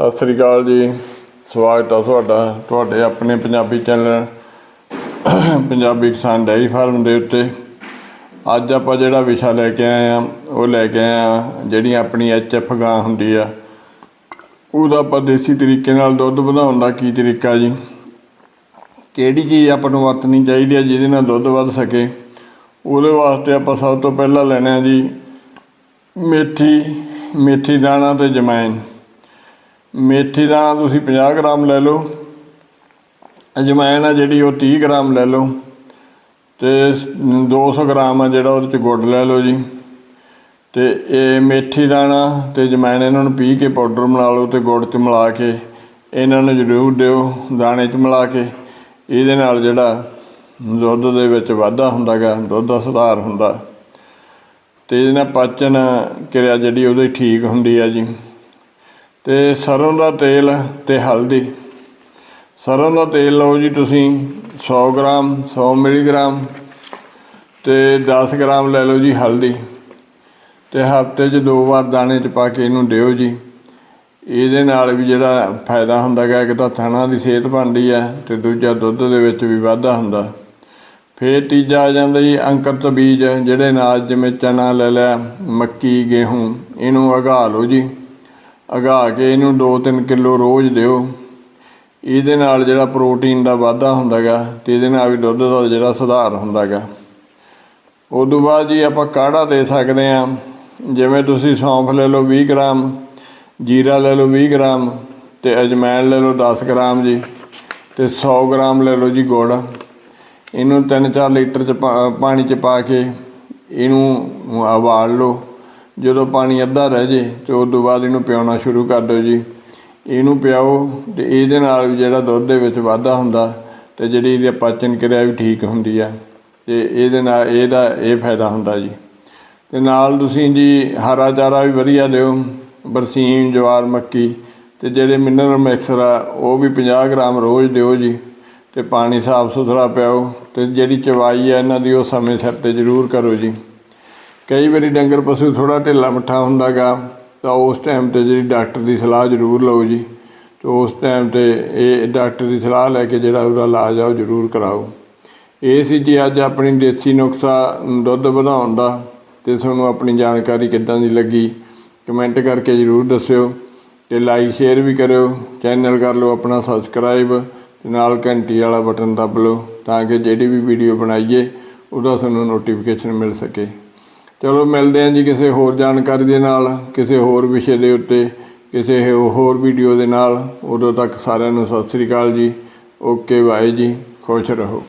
ਸਤਿ ਸ੍ਰੀ ਅਕਾਲ ਜੀ। ਸਵਾਗਤ ਹੈ ਤੁਹਾਡਾ, ਤੁਹਾਡੇ ਆਪਣੇ ਪੰਜਾਬੀ ਚੈਨਲ, ਪੰਜਾਬੀ ਕਿਸਾਨ ਡੈਰੀ ਫਾਰਮ ਦੇ ਉੱਤੇ। ਅੱਜ ਆਪਾਂ ਜਿਹੜਾ ਵਿਸ਼ਾ ਲੈ ਕੇ ਆਏ ਆ, ਉਹ ਲੈ ਕੇ ਆਏ ਆ, ਜਿਹੜੀ ਆਪਣੀ ਐਫ ਗਾਂ ਹੁੰਦੀ ਆ। ਉਹਦਾ ਆਪਾਂ ਦੇਸੀ ਤਰੀਕੇ ਨਾਲ ਦੁੱਧ ਵਧਾਉਣ ਦਾ ਕੀ ਤਰੀਕਾ ਜੀ? ਕਿਹੜੀ ਚੀਜ਼ ਆਪਾਂ ਨੂੰ ਵਰਤਣੀ ਚਾਹੀਦੀ ਹੈ ਜਿਹਦੇ ਨਾਲ ਦੁੱਧ ਵੱਧ ਸਕੇ? ਉਹਦੇ ਵਾਸਤੇ ਆਪਾਂ ਸਭ ਤੋਂ ਪਹਿਲਾਂ ਲੈਣਾ ਜੀ, ਮੇਥੀ ਮੇਥੀ ਦਾਣਾ ਤੇ ਜਮੈਨ ਮੇਥੀ ਦਾਣਾ ਤੁਸੀਂ 50 ਗ੍ਰਾਮ ਲੈ ਲਓ, ਅਜਵਾਇਣ ਆ ਜਿਹੜੀ ਉਹ 30 ਗ੍ਰਾਮ ਲੈ ਲਓ ਤੇ 200 ਗ੍ਰਾਮ ਆ ਜਿਹੜਾ ਉਹਦੇ ਚ ਗੁੜ ਲੈ ਲਓ ਜੀ। ਤੇ ਇਹ ਮੇਥੀ ਦਾਣਾ ਤੇ ਜਮੈਨ ਇਹਨਾਂ ਨੂੰ ਪੀ ਕੇ ਪਾਊਡਰ ਬਣਾ ਲਓ ਤੇ ਗੁੜ ਚ ਮਿਲਾ ਕੇ ਇਹਨਾਂ ਨੂੰ ਜ਼ਰੂਰ ਦਿਓ, ਦਾਣੇ ਚ ਮਿਲਾ ਕੇ। ਇਹਦੇ ਨਾਲ ਜਿਹੜਾ ਦੁੱਧ ਦੇ ਵਿੱਚ ਵਾਧਾ ਹੁੰਦਾ ਗਾ ਦੁੱਧ ਦਾ ਸੁਧਾਰ ਹੁੰਦਾ। ਤੇ ਇਹਦੇ ਨਾਲ ਪਾਚਨ ਕਿਰਿਆ ਜਿਹੜੀ ਉਹਦੀ ਠੀਕ ਹੁੰਦੀ ਆ ਜੀ। ਤੇ ਸਰੋਂ ਦਾ ਤੇਲ ਤੇ ਹਲਦੀ। ਸਰੋਂ ਦਾ ਤੇਲ ਲਓ ਜੀ ਤੁਸੀਂ 100 ਗ੍ਰਾਮ 100 ਮਿਲੀਗ੍ਰਾਮ ਤੇ 10 ਗ੍ਰਾਮ ਲੈ ਲਓ ਜੀ ਹਲਦੀ ਤੇ ਹਫ਼ਤੇ 'ਚ ਦੋ ਵਾਰ ਦਾਣੇ 'ਚ ਪਾ ਕੇ ਇਹਨੂੰ ਦਿਓ ਜੀ। ਇਹਦੇ ਨਾਲ ਵੀ ਜਿਹੜਾ ਫਾਇਦਾ ਹੁੰਦਾ ਗਾ, ਇੱਕ ਤਾਂ ਥਣਾ ਦੀ ਸਿਹਤ ਬਣਦੀ ਹੈ ਤੇ ਦੂਜਾ ਦੁੱਧ ਦੇ ਵਿੱਚ ਵੀ ਵਾਧਾ ਹੁੰਦਾ। ਫਿਰ ਤੀਜਾ ਆ ਜਾਂਦਾ ਜੀ ਅੰਕਰਤ ਬੀਜ, ਜਿਹੜੇ ਅਨਾਜ ਜਿਵੇਂ ਚਨਾ ਲੈ ਲਿਆ, ਮੱਕੀ, ਗੇਹੂੰ, ਇਹਨੂੰ ਉਗਾ ਲਓ ਜੀ। ਉਗਾ ਕੇ ਇਹਨੂੰ 2-3 ਕਿਲੋ ਰੋਜ਼ ਦਿਓ। ਇਹਦੇ ਨਾਲ ਜਿਹੜਾ ਪ੍ਰੋਟੀਨ ਦਾ ਵਾਧਾ ਹੁੰਦਾਗਾ ਤੇ ਇਹਦੇ ਨਾਲ ਵੀ ਦੁੱਧ ਦਾ ਜਿਹੜਾ ਸੁਧਾਰ ਹੁੰਦਾਗਾ। ਉਦੋਂ ਬਾਅਦ ਜੀ ਆਪਾਂ ਕਾੜਾ ਦੇ ਸਕਦੇ ਆ ਜਿਵੇਂ ਤੁਸੀਂ ਸੌਂਫ ਲੈ ਲਓ 20 ਗ੍ਰਾਮ, ਜੀਰਾ ਲੈ ਲਓ 20 ਗ੍ਰਾਮ ਤੇ ਅਜਮੈਨ ਲੈ ਲਓ 10 ਗ੍ਰਾਮ ਜੀ ਤੇ 100 ਗ੍ਰਾਮ ਲੈ ਲਓ ਜੀ ਗੁੜ। ਇਹਨੂੰ 3-4 ਲੀਟਰ ਚ ਪਾ- ਪਾਣੀ ਚ ਪਾ ਕੇ ਇਹਨੂੰ ਉਬਾਲ ਲਓ। ਜਦੋਂ ਪਾਣੀ ਅੱਧਾ ਰਹਿ ਜੇ ਤੇ ਉਸ ਤੋਂ ਬਾਅਦ ਇਹਨੂੰ ਪਿਆਉਣਾ ਸ਼ੁਰੂ ਕਰ ਦਿਓ ਜੀ। ਇਹਨੂੰ ਪਿਆਓ ਤੇ ਇਹਦੇ ਨਾਲ ਵੀ ਜਿਹੜਾ ਦੁੱਧ ਦੇ ਵਿੱਚ ਵਾਧਾ ਹੁੰਦਾ ਤੇ ਜਿਹੜੀ ਇਹਦੀ ਪਾਚਨ ਕਿਰਿਆ ਵੀ ਠੀਕ ਹੁੰਦੀ ਆ ਤੇ ਇਹਦੇ ਨਾਲ ਇਹਦਾ ਇਹ ਫਾਇਦਾ ਹੁੰਦਾ ਜੀ। ਤੇ ਨਾਲ ਤੁਸੀਂ ਜੀ ਹਰਾ ਚਾਰਾ ਵੀ ਵਧੀਆ ਦਿਓ, ਬਰਸੀਮ, ਜਵਾਰ, ਮੱਕੀ ਤੇ ਜਿਹੜੇ ਮਿਨਰਲ ਮਿਕਸਰ ਆ, ਉਹ ਵੀ 50 ਗ੍ਰਾਮ ਰੋਜ਼ ਦਿਓ ਜੀ ਤੇ ਪਾਣੀ ਸਾਫ਼ ਸੁਥਰਾ ਪਿਆਓ ਤੇ ਜਿਹੜੀ ਚਵਾਈ ਆ, ਇਹਨਾਂ ਦੀ ਉਹ ਸਮੇਂ ਸਿਰ ਤੇ ਜ਼ਰੂਰ ਕਰੋ ਜੀ। ਕਈ ਵਾਰੀ ਡੰਗਰ ਪਸ਼ੂ ਥੋੜਾ ਢਿੱਲਾ ਮੱਠਾ ਹੁੰਦਾਗਾ, ਤਾਂ ਉਸ ਟਾਈਮ ਤੇ ਜਿਹੜੀ ਡਾਕਟਰ ਦੀ ਸਲਾਹ ਜ਼ਰੂਰ ਲਓ ਜੀ। ਤੇ ਉਸ ਟਾਈਮ ਤੇ ਇਹ ਡਾਕਟਰ ਦੀ ਸਲਾਹ ਲੈ ਕੇ ਜਿਹੜਾ ਉਹਦਾ ਇਲਾਜ ਆ ਉਹ ਜ਼ਰੂਰ ਕਰਾਓ। ਇਹ ਸੀ ਜੀ ਅੱਜ ਆਪਣੀ ਦੇਸੀ ਨੁਕਸਾ ਦੁੱਧ ਵਧਾਉਣ ਦਾ, ਤੇ ਤੁਹਾਨੂੰ ਆਪਣੀ ਜਾਣਕਾਰੀ ਕਿੱਦਾਂ ਦੀ ਲੱਗੀ ਕਮੈਂਟ ਕਰਕੇ ਜ਼ਰੂਰ ਦੱਸਿਓ। ਤੇ ਲਾਈਕ ਸ਼ੇਅਰ ਵੀ ਕਰਿਓ ਚੈਨਲ ਕਰ ਲਓ ਆਪਣਾ ਸਬਸਕ੍ਰਾਈਬ ਤੇ ਨਾਲ ਘੰਟੀ ਵਾਲਾ ਬਟਨ ਦੱਬ ਲਓ, ਤਾਂ ਕਿ ਜਿਹੜੀ ਵੀ ਵੀਡੀਓ ਬਣਾਈਏ, ਉਹਦਾ ਤੁਹਾਨੂੰ ਨੋਟੀਫਿਕੇਸ਼ਨ ਮਿਲ ਸਕੇ। ਚਲੋ ਮਿਲਦੇ ਹਾਂ ਜੀ ਕਿਸੇ ਹੋਰ ਜਾਣਕਾਰੀ ਦੇ ਨਾਲ, ਕਿਸੇ ਹੋਰ ਵਿਸ਼ੇ ਦੇ ਉੱਤੇ, ਕਿਸੇ ਹੋਰ ਵੀਡੀਓ ਦੇ ਨਾਲ। ਉਦੋਂ ਤੱਕ ਸਾਰਿਆਂ ਨੂੰ ਸਤਿ ਸ੍ਰੀ ਅਕਾਲ ਜੀ। ਓਕੇ ਬਾਏ ਜੀ। ਖੁਸ਼ ਰਹੋ।